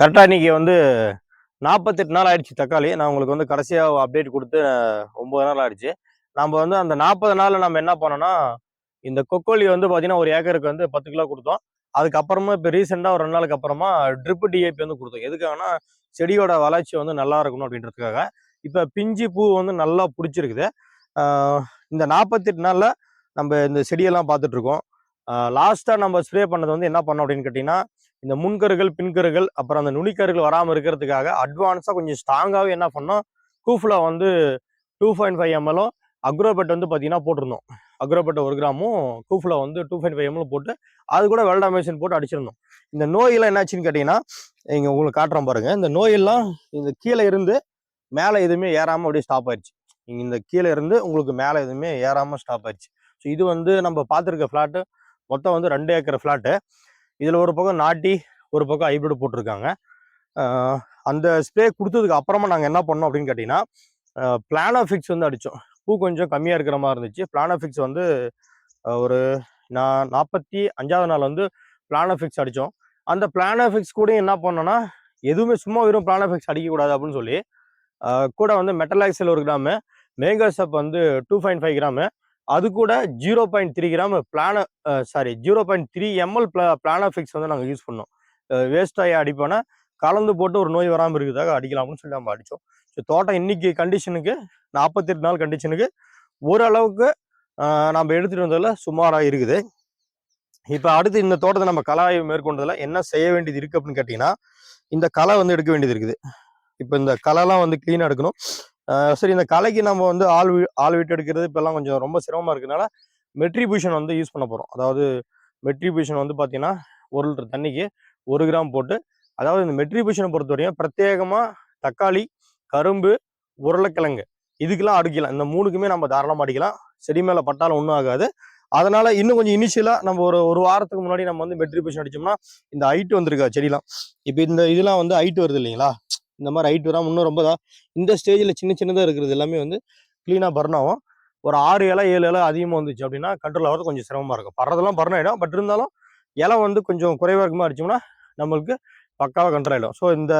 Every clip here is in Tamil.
கரெக்டாக இன்னைக்கு வந்து நாற்பத்தெட்டு நாள் ஆயிடுச்சு தக்காளி. நான் உங்களுக்கு வந்து கடைசியாக அப்டேட் கொடுத்து ஒம்பது நாள் ஆயிடுச்சு. நம்ம வந்து அந்த நாற்பது நாளில் நம்ம என்ன பண்ணோம்னா இந்த கொக்கோலி வந்து பார்த்தீங்கன்னா ஒரு ஏக்கருக்கு வந்து பத்து கிலோ கொடுத்தோம். அதுக்கப்புறமா இப்போ ரீசெண்டாக ஒரு ரெண்டு நாளுக்கு அப்புறமா ட்ரிப்பு டிஏபி வந்து கொடுத்தோம். எதுக்காகனா செடியோட வளர்ச்சி வந்து நல்லா இருக்கணும் அப்படின்றதுக்காக. இப்போ பிஞ்சு பூ வந்து நல்லா பிடிச்சிருக்குது. இந்த நாற்பத்தெட்டு நாளில் நம்ம இந்த செடியெல்லாம் பார்த்துட்ருக்கோம் லாஸ்ட்டாக நம்ம ஸ்ப்ரே பண்ணது வந்து என்ன பண்ணோம் அப்படின்னு கேட்டிங்கன்னா இந்த முன்கருகள் பின்கருகள் அப்புறம் அந்த நுனிக்கருகள் வராமல் இருக்கிறதுக்காக அட்வான்ஸாக கொஞ்சம் ஸ்ட்ராங்காகவே என்ன பண்ணோம்? கூஃபில் வந்து டூ பாயிண்ட் ஃபைவ் எம்எலும் அக்ரோபெட் வந்து பார்த்தீங்கன்னா போட்டிருந்தோம். அக்ரோபெட் ஒரு கிராமும் கூஃபில் வந்து டூ பாயிண்ட் ஃபைவ் எம்எல் போட்டு அது கூட வெல்டாமேஷன் போட்டு அடிச்சிருந்தோம். இந்த நோயெல்லாம் என்னாச்சுன்னு கேட்டிங்கன்னா இங்கே உங்களுக்கு காட்டுறோம் பாருங்கள் இந்த நோயெல்லாம் இந்த கீழே இருந்து மேலே எதுவுமே ஏறாமல் அப்படியே ஸ்டாப் ஆயிடுச்சு. இங்கே இந்த கீழே இருந்து உங்களுக்கு மேலே எதுவுமே ஏறாமல் ஸ்டாப் ஆயிடுச்சு. ஸோ இது வந்து நம்ம பார்த்துருக்க ஃப்ளாட்டு மொத்தம் வந்து ரெண்டு ஏக்கர் ஃப்ளாட்டு இதில் ஒரு பக்கம் நாட்டி ஒரு பக்கம் ஹைப்ரிட் போட்டிருக்காங்க. அந்த ஸ்ப்ரே கொடுத்ததுக்கு அப்புறமா நாங்கள் என்ன பண்ணோம் அப்படின்னு கேட்டிங்கன்னா பிளானோஃபிக்ஸ் வந்து அடித்தோம் பூ கொஞ்சம் கம்மியாக இருக்கிற மாதிரி இருந்துச்சு. பிளானோஃபிக்ஸ் வந்து ஒரு நான் நாற்பத்தி அஞ்சாவது நாள் வந்து பிளானோஃபிக்ஸ் அடித்தோம் அந்த பிளானோஃபிக்ஸ் கூட என்ன பண்ணோன்னா எதுவுமே சும்மா வெறும் பிளானோஃபிக்ஸ் அடிக்கக்கூடாது அப்படின்னு சொல்லி கூட வந்து மெட்டலாக்சல் ஒரு கிராமு மேங்கோசப் வந்து டூ பாயிண்ட் ஃபைவ் கிராமு அது கூட ஜீரோ பாயிண்ட் த்ரீ கிராம் பிளான sorry zero point three ml பிளா பிளானோஃபிக்ஸ் வந்து நாங்கள் யூஸ் பண்ணோம். வேஸ்டாகி அடிப்போன்னா கலந்து போட்டு ஒரு நோய் வராமல் இருக்கிறதாக அடிக்கலாம்னு சொல்லி நம்ம அடித்தோம் ஸோ தோட்டம் இன்னைக்கு கண்டிஷனுக்கு நாற்பத்தெட்டு நாள் கண்டிஷனுக்கு ஓரளவுக்கு நம்ம எடுத்துகிட்டு வந்ததில் சுமாராக இருக்குது. இப்போ அடுத்து இந்த தோட்டத்தை நம்ம கலாய்வு மேற்கொண்டதில் என்ன செய்ய வேண்டியது இருக்குது அப்படின்னு கேட்டிங்கன்னா இந்த களை வந்து எடுக்க வேண்டியது இருக்குது. இப்போ இந்த களைலாம் வந்து க்ளீனாக எடுக்கணும். சரி இந்த கலைக்கு நம்ம வந்து ஆள் வி- ஆள் விட்டு எடுக்கிறது இப்போல்லாம் கொஞ்சம் ரொம்ப சிரமமாக இருக்கனால மெட்ரிபியூஷன் வந்து யூஸ் பண்ண போகிறோம் அதாவது மெட்ரிபியூஷன் வந்து பார்த்தீங்கன்னா ஒரு லிட்டர் தண்ணிக்கு ஒரு கிராம் போட்டு அதாவது இந்த மெட்ரிபியூஷனை பொறுத்தவரையும் பிரத்யேகமாக தக்காளி கரும்பு உருளைக்கிழங்கு இதுக்கெல்லாம் அடிக்கலாம் இந்த மூணுக்குமே நம்ம தாராளமாக அடிக்கலாம். செடி மேலே பட்டாலும் ஒன்றும் ஆகாது. அதனால இன்னும் கொஞ்சம் இனிஷியலாக நம்ம ஒரு ஒரு வாரத்துக்கு முன்னாடி நம்ம வந்து மெட்ரிபியூஷன் அடிச்சோம்னா இந்த ஹைட் வந்திருக்கா செடிலாம். இப்போ இந்த இதெல்லாம் வந்து ஹைட் வருது இல்லைங்களா? இந்த மாதிரி ஹைட் வராமல் இன்னும் ரொம்ப தான் இந்த ஸ்டேஜில் சின்ன சின்னதாக இருக்கிறது எல்லாமே வந்து க்ளீனாக பர்ன் ஆகும். ஒரு ஆறு இலை ஏழு இலை அதிகமாக வந்துச்சு அப்படின்னா கண்ட்ரோல் ஆகிறது கொஞ்சம் சிரமமாக இருக்கும். பறதெல்லாம் பர்ன் ஆகிடும் பட் இருந்தாலும் இலை வந்து கொஞ்சம் குறைவாக இருக்குமா அடிச்சோம்னா நம்மளுக்கு பக்காவாக கண்ட்ரோல் ஆகிடும் ஸோ இந்த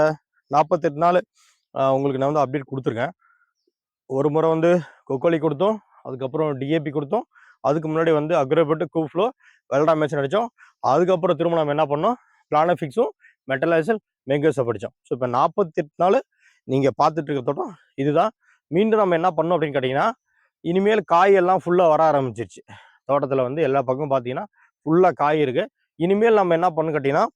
நாற்பத்தெட்டு நாள் உங்களுக்கு நான் வந்து அப்டேட் கொடுத்துருக்கேன். ஒரு முறை வந்து கொக்கோலி கொடுத்தோம். அதுக்கப்புறம் டிஏபி கொடுத்தோம். அதுக்கு முன்னாடி வந்து அக்ரோபெட்டு கூஃப்ளோ வெல்டா மேட்ச் அடித்தோம். அதுக்கப்புறம் திரும்ப நம்ம என்ன பண்ணோம்? பிளானஃபிக்ஸும் மெட்டலைசல் மேங்கோஸை படித்தோம் ஸோ இப்போ நாற்பத்தெட்டு நாள் நீங்கள் பார்த்துட்டு இருக்க தோட்டம் இதுதான். மீண்டும் நம்ம என்ன பண்ணோம் அப்படின்னு கேட்டிங்கன்னா இனிமேல் காய் எல்லாம் ஃபுல்லாக வர ஆரம்பிச்சிருச்சு. தோட்டத்தில் வந்து எல்லா பக்கமும் பார்த்தீங்கன்னா ஃபுல்லாக காய் இருக்குது இனிமேல் நம்ம என்ன பண்ணு கேட்டிங்கன்னா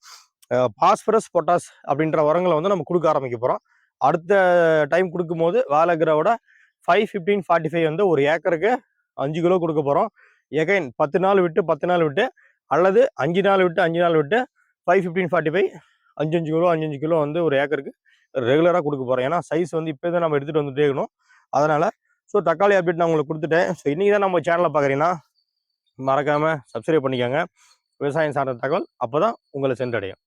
பாஸ்பரஸ் பொட்டாஸ் அப்படின்ற உரங்களை வந்து நம்ம கொடுக்க ஆரம்பிக்க போகிறோம் அடுத்த டைம் கொடுக்கும்போது வேலைக்கிறோட ஃபைவ் ஃபிஃப்டீன் ஃபார்ட்டி ஃபைவ் வந்து ஒரு ஏக்கருக்கு அஞ்சு கிலோ கொடுக்க போகிறோம் எகைன் பத்து நாள் விட்டு பத்து நாள் விட்டு அல்லது அஞ்சு நாள் விட்டு அஞ்சு நாள் விட்டு ஃபைவ் ஃபிஃப்டீன் ஃபார்ட்டி ஃபைவ் அஞ்சு அஞ்சு கிலோ அஞ்சு அஞ்சு கிலோ வந்து ஒரு ஏக்கருக்கு ரெகுலராக கொடுக்க போகிறோம் ஏன்னா சைஸ் வந்து இப்போ தான் நம்ம எடுத்துகிட்டு வந்துட்டே இருக்கணும். அதனால் ஸோ தக்காளி அப்டேட் நான் உங்களுக்கு கொடுத்துட்டேன். ஸோ இன்றைக்கி தான் நம்ம சேனலை பார்க்குறீங்கன்னா மறக்காமல் சப்ஸ்கிரைப் பண்ணிக்கோங்க. விவசாயம் சார்ந்த தகவல் அப்போ தான் உங்களை சென்றடையும்.